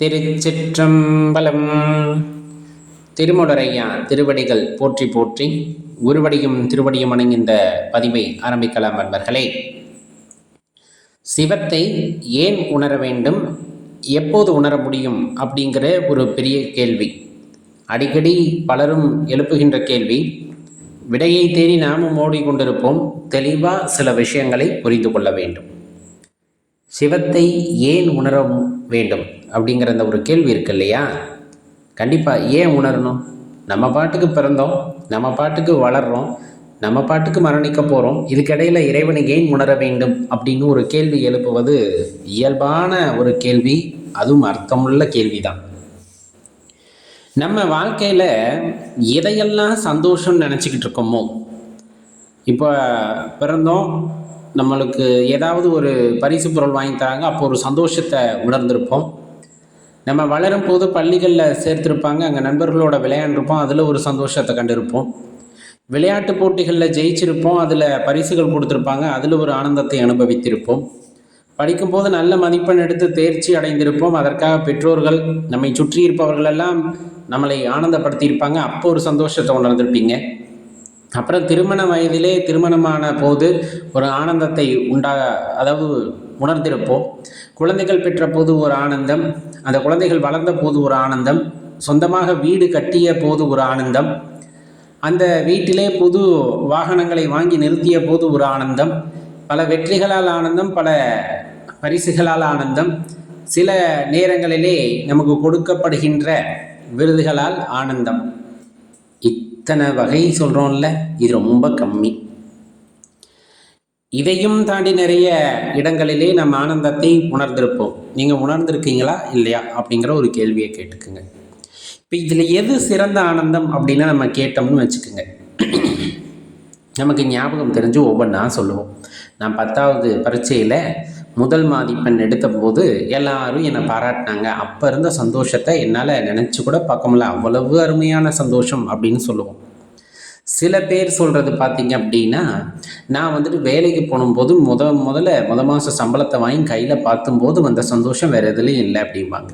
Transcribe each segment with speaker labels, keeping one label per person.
Speaker 1: திருச்சிற்றம்பலம். திருமுடரையா திருவடிகள் போற்றி போற்றி உருவடியும் திருவடியும் அணங்கின்ற பதிவை ஆரம்பிக்கலாம் நண்பர்களே சிவத்தை ஏன் உணர வேண்டும்? எப்போது உணர முடியும்? அப்படிங்கிற ஒரு பெரிய கேள்வி. அடிக்கடி பலரும் எழுப்புகின்ற கேள்வி. விடையை தேடி நாமும் ஓடிக்கொண்டிருப்போம். தெளிவாக சில விஷயங்களை புரிந்து கொள்ள வேண்டும். சிவத்தை ஏன் உணர வேண்டும்? அப்படிங்கிற அந்த ஒரு கேள்வி இருக்கு இல்லையா? கண்டிப்பாக ஏன் உணரணும்? நம்ம பாட்டுக்கு பிறந்தோம் நம்ம பாட்டுக்கு வளர்றோம் நம்ம பாட்டுக்கு மரணிக்க போகிறோம் இதுக்கிடையில் இறைவனை ஏன் உணர வேண்டும் அப்படின்னு ஒரு கேள்வி எழுப்புவது இயல்பான ஒரு கேள்வி அதுவும் அர்த்தமுள்ள கேள்வி தான் நம்ம வாழ்க்கையில் எதையெல்லாம் சந்தோஷம்னு நினச்சிக்கிட்டு இருக்கோமோ இப்போ பிறந்தோம் நம்மளுக்கு ஏதாவது ஒரு பரிசு பொருள் வாங்கி தராங்க அப்போ ஒரு சந்தோஷத்தை உணர்ந்திருப்போம். நம்ம வளரும் போது பள்ளிகளில் சேர்த்துருப்பாங்க அங்கே நண்பர்களோட விளையாண்டுருப்போம் அதில் ஒரு சந்தோஷத்தை கண்டிருப்போம். விளையாட்டு போட்டிகளில் ஜெயிச்சிருப்போம் அதில் பரிசுகள் கொடுத்துருப்பாங்க அதில் ஒரு ஆனந்தத்தை அனுபவித்திருப்போம். படிக்கும்போது நல்ல மதிப்பெண் எடுத்து தேர்ச்சி அடைந்திருப்போம் அதற்காக பெற்றோர்கள் நம்மை சுற்றி இருப்பவர்களெல்லாம் நம்மளை ஆனந்தப்படுத்தியிருப்பாங்க அப்போ ஒரு சந்தோஷத்தை உணர்ந்திருப்பீங்க. அப்புறம் திருமண வயதிலே திருமணமான போது ஒரு ஆனந்தத்தை உண்டா அதாவது உணர்ந்திருப்போம். குழந்தைகள் பெற்ற போது ஒரு ஆனந்தம் அந்த குழந்தைகள் வளர்ந்த போது ஒரு ஆனந்தம் சொந்தமாக வீடு கட்டிய போது ஒரு ஆனந்தம் அந்த வீட்டிலே புது வாகனங்களை வாங்கி நிறுத்திய போது ஒரு ஆனந்தம் பல வெற்றிகளால் ஆனந்தம் பல பரிசுகளால் ஆனந்தம் சில நேரங்களிலே நமக்கு கொடுக்கப்படுகின்ற விருதுகளால் ஆனந்தம். இத்தனை வகை சொல்கிறோம்ல இது ரொம்ப கம்மி. இதையும் தாண்டி நிறைய இடங்களிலே நம்ம ஆனந்தத்தை உணர்ந்திருப்போம். நீங்கள் உணர்ந்திருக்கீங்களா? இல்லையா? அப்படிங்கிற ஒரு கேள்வியை கேட்டுக்குங்க. இப்போ இதில் எது சிறந்த ஆனந்தம் அப்படின்னு நம்ம கேட்டோம்னு வச்சுக்கோங்க. நமக்கு ஞாபகம் தெரிஞ்சு ஒவ்வொன்றா சொல்லுவோம். நான் பத்தாவது பரீட்சையில் முதல் மதிப்பெண் எடுத்தபோது எல்லாரும் என்னை பாராட்டினாங்க. அப்போ இருந்த சந்தோஷத்தை என்னால் நினச்சி கூட பார்க்க முடியல. அவ்வளவு அருமையான சந்தோஷம் அப்படின்னு சொல்லுவோம். சில பேர் சொல்கிறது பார்த்தீங்க அப்படின்னா நான் வந்துட்டு வேலைக்கு போகும்போது முத முதல்ல முத மாத சம்பளத்தை வாங்கி கையில் பார்த்தும்போது வந்த சந்தோஷம் வேறு எதுலேயும் இல்லை அப்படிம்பாங்க.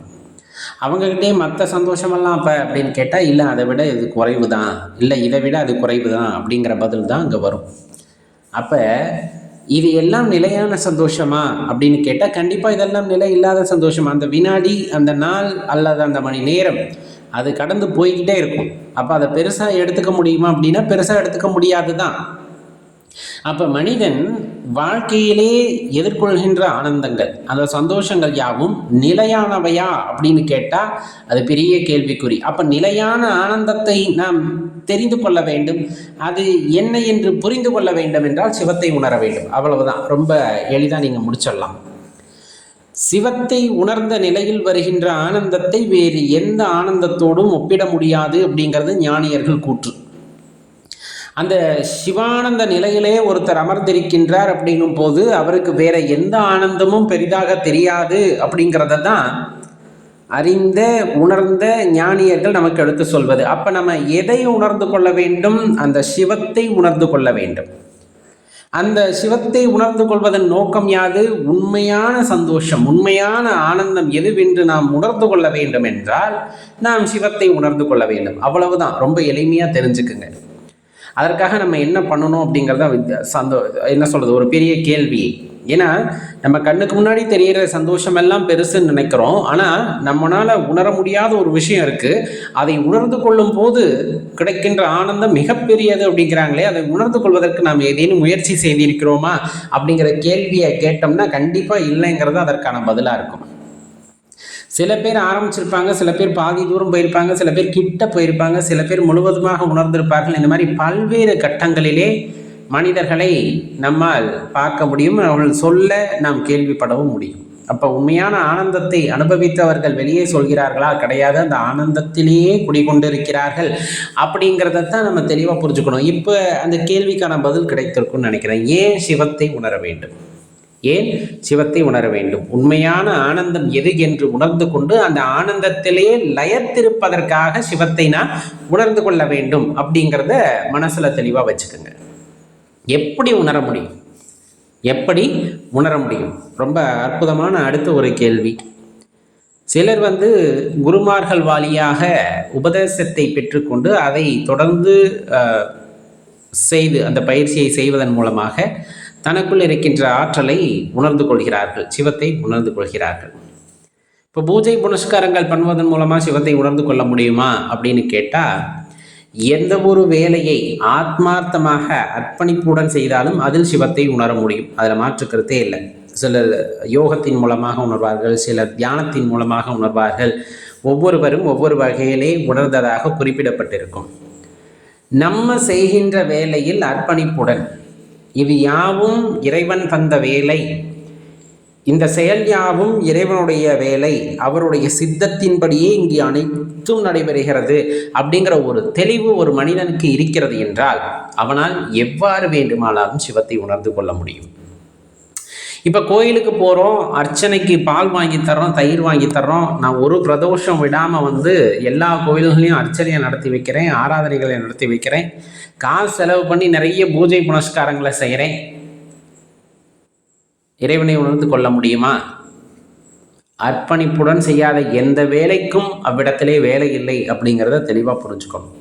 Speaker 1: அவங்கக்கிட்டே மற்ற சந்தோஷமெல்லாம் அப்போ அப்படின்னு கேட்டால் இல்லை அதை விட இது குறைவு தான் இல்லை இதை விட அது குறைவு தான் அப்படிங்கிற பதில் தான் அங்கே வரும். அப்போ இது எல்லாம் நிலையான சந்தோஷமா அப்படின்னு கேட்டால் கண்டிப்பாக இதெல்லாம் நிலை இல்லாத சந்தோஷமா. அந்த வினாடி அந்த நாள் அல்லது அந்த மணி நேரம் அது கடந்து போய்கிட்டே இருக்கும். அப்போ அதை பெருசாக எடுத்துக்க முடியுமா அப்படின்னா பெருசாக எடுத்துக்க முடியாது தான் அப்போ மனிதன் வாழ்க்கையிலே எதிர்கொள்கின்ற ஆனந்தங்கள் அந்த சந்தோஷங்கள் யாவும் நிலையானவையா அப்படின்னு கேட்டால் அது பெரிய கேள்விக்குறி. அப்போ நிலையான ஆனந்தத்தை நாம் தெரிந்து கொள்ள வேண்டும். அது என்ன என்று புரிந்து கொள்ள வேண்டும் என்றால் சிவத்தை உணர வேண்டும். அவ்வளவுதான். ரொம்ப எளிதாக நீங்கள் முடிச்சிடலாம். சிவத்தை உணர்ந்த நிலையில் வருகின்ற ஆனந்தத்தை வேறு எந்த ஆனந்தத்தோடும் ஒப்பிட முடியாது அப்படிங்கிறது ஞானியர்கள் கூற்று. அந்த சிவானந்த நிலையிலே ஒருத்தர் அமர்ந்திருக்கின்றார் அப்படிங்கும் போது அவருக்கு வேற எந்த ஆனந்தமும் பெரிதாக தெரியாது அப்படிங்கிறத தான் அறிந்த உணர்ந்த ஞானியர்கள் நமக்கு எடுத்து சொல்வது. அப்போ நம்ம எதை உணர்ந்து கொள்ள வேண்டும்? அந்த சிவத்தை உணர்ந்து கொள்ள வேண்டும். அந்த சிவத்தை உணர்ந்து கொள்வதன் நோக்கம் யாது? உண்மையான சந்தோஷம் உண்மையான ஆனந்தம் எதுவென்று நாம் உணர்ந்து கொள்ள வேண்டும் என்றால் நாம் சிவத்தை உணர்ந்து கொள்ள வேண்டும். அவ்வளவுதான். ரொம்ப எளிமையாக தெரிஞ்சுக்குங்க. அதற்காக நம்ம என்ன பண்ணணும் அப்படிங்கிறத சந்தோ என்ன சொல்கிறது ஒரு பெரிய கேள்வி. ஏன்னா நம்ம கண்ணுக்கு முன்னாடி தெரிகிற சந்தோஷம் எல்லாம் பெருசுன்னு நினைக்கிறோம். ஆனால் நம்மளால் உணர முடியாத ஒரு விஷயம் இருக்குது அதை உணர்ந்து கொள்ளும் போது கிடைக்கின்ற ஆனந்தம் மிகப்பெரியது அப்படிங்கிறாங்களே அதை உணர்ந்து கொள்வதற்கு நாம் ஏதேனும் முயற்சி செய்திருக்கிறோமா அப்படிங்கிற கேள்வியை கேட்டோம்னா கண்டிப்பாக இல்லைங்கிறது அதற்கான பதிலாக இருக்கும். சில பேர் ஆரம்பிச்சிருப்பாங்க சில பேர் பாதி தூரம் போயிருப்பாங்க சில பேர் கிட்ட போயிருப்பாங்க சில பேர் முழுவதுமாக உணர்ந்திருப்பார்கள். இந்த மாதிரி பல்வேறு கட்டங்களிலே மனிதர்களை நம்மால் பார்க்க முடியும். அவர்கள் சொல்ல நாம் கேள்விப்படவும் முடியும். அப்போ உண்மையான ஆனந்தத்தை அனுபவித்தவர்கள் வெளியே சொல்கிறார்களா? கிடையாது. அந்த ஆனந்தத்திலேயே குடிகொண்டிருக்கிறார்கள் அப்படிங்கிறத தான் நம்ம தெளிவாக புரிஞ்சுக்கணும். இப்போ அந்த கேள்விக்கான பதில் கிடைத்திருக்கும்னு நினைக்கிறேன். ஏன் சிவத்தை உணர வேண்டும்? ஏன் சிவத்தை உணர வேண்டும்? உண்மையான ஆனந்தம் எது என்று உணர்ந்து கொண்டு அந்த ஆனந்தத்திலே லயத்திருப்பதற்காக சிவத்தை நான் உணர்ந்து கொள்ள வேண்டும் அப்படிங்கிறத மனசில் தெளிவாக வச்சுக்கோங்க. எப்படி உணர முடியும்? எப்படி உணர முடியும்? ரொம்ப அற்புதமான அடுத்த ஒரு கேள்வி. சிலர் வந்து குருமார்கள் வாலியாக உபதேசத்தை பெற்றுக்கொண்டு அதை தொடர்ந்து செய்து அந்த பயிற்சியை செய்வதன் மூலமாக தனக்குள் இருக்கின்ற ஆற்றலை உணர்ந்து கொள்கிறார்கள். சிவத்தை உணர்ந்து கொள்கிறார்கள். இப்போ பூஜை புனஸ்காரங்கள் பண்ணுவதன் மூலமாக சிவத்தை உணர்ந்து கொள்ள முடியுமா அப்படின்னு கேட்டால் எந்த ஒரு வேலையை ஆத்மார்த்தமாக அர்ப்பணிப்புடன் செய்தாலும் அதில் சிவத்தை உணர முடியும். அதில் மாற்றுக்கிறதே இல்லை. சிலர் யோகத்தின் மூலமாக உணர்வார்கள் சிலர் தியானத்தின் மூலமாக உணர்வார்கள். ஒவ்வொருவரும் ஒவ்வொரு வகையிலே உணர்ந்ததாக குறிப்பிடப்பட்டிருக்கும். நம்ம செய்கின்ற வேலையில் அர்ப்பணிப்புடன் இது யாவும் இறைவன் தந்த வேலை. இந்த செயல் யாவும் இறைவனுடைய வேலை. அவருடைய சித்தத்தின்படியே இங்கு அனைத்தும் நடைபெறுகிறது அப்படிங்கிற ஒரு தெளிவு ஒரு மனிதனுக்கு இருக்கிறது என்றால் அவனால் எவ்வாறு வேண்டுமானாலும் சிவத்தை உணர்ந்து கொள்ள முடியும். இப்போ கோயிலுக்கு போகிறோம் அர்ச்சனைக்கு பால் வாங்கி தர்றோம் தயிர் வாங்கி தர்றோம். நான் ஒரு பிரதோஷம் விடாமல் வந்து எல்லா கோயில்களையும் அர்ச்சனையை நடத்தி வைக்கிறேன் ஆராதனைகளை நடத்தி வைக்கிறேன். காசு செலவு பண்ணி நிறைய பூஜை புனஸ்காரங்களை செய்கிறேன் இறைவனை உணர்ந்து கொள்ள முடியுமா? அர்ப்பணிப்புடன் செய்யாத எந்த வேலைக்கும் அவ்விடத்திலே வேலை இல்லை அப்படிங்கிறத தெளிவாக புரிஞ்சுக்கணும்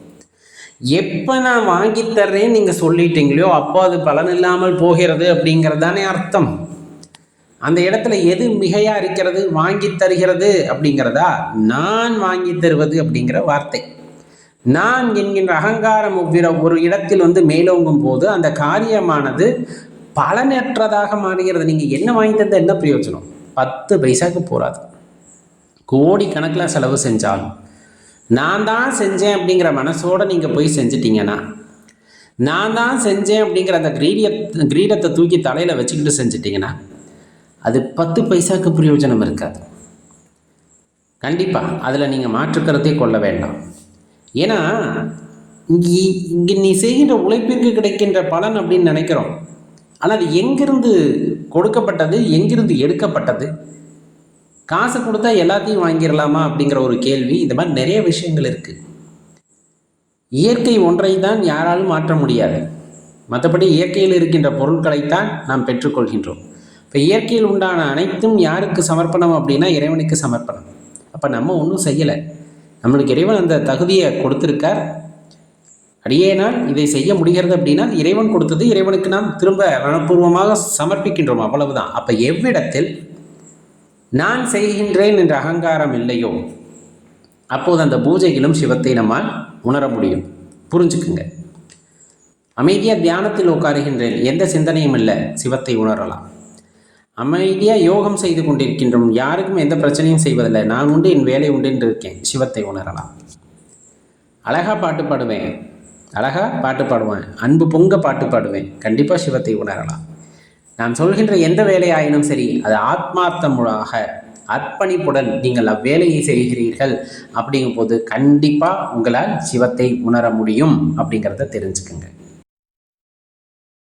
Speaker 1: எப்போ நான் வாங்கித்தர்றேன்னு நீங்கள் சொல்லிட்டீங்களோ அப்போ அது பலன் இல்லாமல் போகிறது அப்படிங்கிறது தானே அர்த்தம். அந்த இடத்துல எது மிகையா இருக்கிறது வாங்கி தருகிறது அப்படிங்கிறதா? நான் வாங்கி தருவது அப்படிங்கிற வார்த்தை. நான் என்கின்ற அகங்காரம் ஒரு இடத்தில் வந்து மேலோங்கும் போது அந்த காரியமானது பலனற்றதாக மாறுகிறது. நீங்கள் என்ன வாங்கி தந்தால் என்ன பிரயோஜனம்? பத்து பைசாக்கு போகாது கோடி கணக்கில் செலவு செஞ்சாலும். நான் தான் செஞ்சேன் அப்படிங்கிற மனசோட நீங்கள் போய் செஞ்சிட்டீங்கன்னா நான் தான் செஞ்சேன் அப்படிங்கிற அந்த கிரீடிய கிரீடத்தை தூக்கி தலையில் வச்சுக்கிட்டு செஞ்சிட்டிங்கன்னா அது பத்து பைசாக்கு பிரயோஜனம் இருக்காது. கண்டிப்பாக அதில் நீங்கள் மாற்றுக்கருத்தை கொள்ள வேண்டாம். ஏன்னா இங்கே இங்கே நீ செய்கின்ற உழைப்பிற்கு கிடைக்கின்ற பலன் அப்படின்னு நினைக்கிறோம். ஆனால் அது எங்கிருந்து கொடுக்கப்பட்டது எங்கிருந்து எடுக்கப்பட்டது? காசு கொடுத்தா எல்லாத்தையும் வாங்கிடலாமா அப்படிங்கிற ஒரு கேள்வி இந்த மாதிரி நிறைய விஷயங்கள் இருக்குது இயற்கை ஒன்றை தான் யாராலும் மாற்ற முடியாது. மற்றபடி இயற்கையில் இருக்கின்ற பொருட்களைத்தான் நாம் பெற்றுக்கொள்கின்றோம். இப்போ இயற்கையில் உண்டான அனைத்தும் யாருக்கு சமர்ப்பணம் அப்படின்னா இறைவனுக்கு சமர்ப்பணம். அப்போ நம்ம ஒன்றும் செய்யலை. நம்மளுக்கு இறைவன் அந்த தகுதியை கொடுத்துருக்கார். அடியேனால் இதை செய்ய முடிகிறது அப்படின்னா இறைவன் கொடுத்தது இறைவனுக்கு நாம் திரும்ப மனப்பூர்வமாக சமர்ப்பிக்கின்றோம் அவ்வளவுதான். அப்போ எவ்விடத்தில் நான் செய்கின்றேன் என்ற அகங்காரம் இல்லையோ அப்போது அந்த பூஜையிலும் சிவத்தை நம்மால் உணர முடியும். புரிஞ்சுக்குங்க. அமைதியாக தியானத்தில் உட்காருகின்றேன். எந்த சிந்தனையும் இல்லை. சிவத்தை உணரலாம். அமைதியாக யோகம் செய்து கொண்டிருக்கின்றோம். யாருக்கும் எந்த பிரச்சனையும் செய்வதில்லை. நான் உண்டு என் வேலை உண்டு என்று இருக்கேன். சிவத்தை உணரலாம். அழகாக பாட்டு பாடுவேன். அழகாக பாட்டு பாடுவேன். அன்பு பொங்க பாட்டு பாடுவேன். கண்டிப்பாக சிவத்தை உணரலாம். நான் சொல்கின்ற எந்த வேலையாயினும் சரி அது ஆத்மார்த்தமுழாக அர்ப்பணிப்புடன் நீங்கள் அவ்வேலையை செய்கிறீர்கள் அப்படிங்கும்போது கண்டிப்பாக உங்களால் சிவத்தை உணர முடியும் அப்படிங்கிறத தெரிஞ்சுக்குங்க.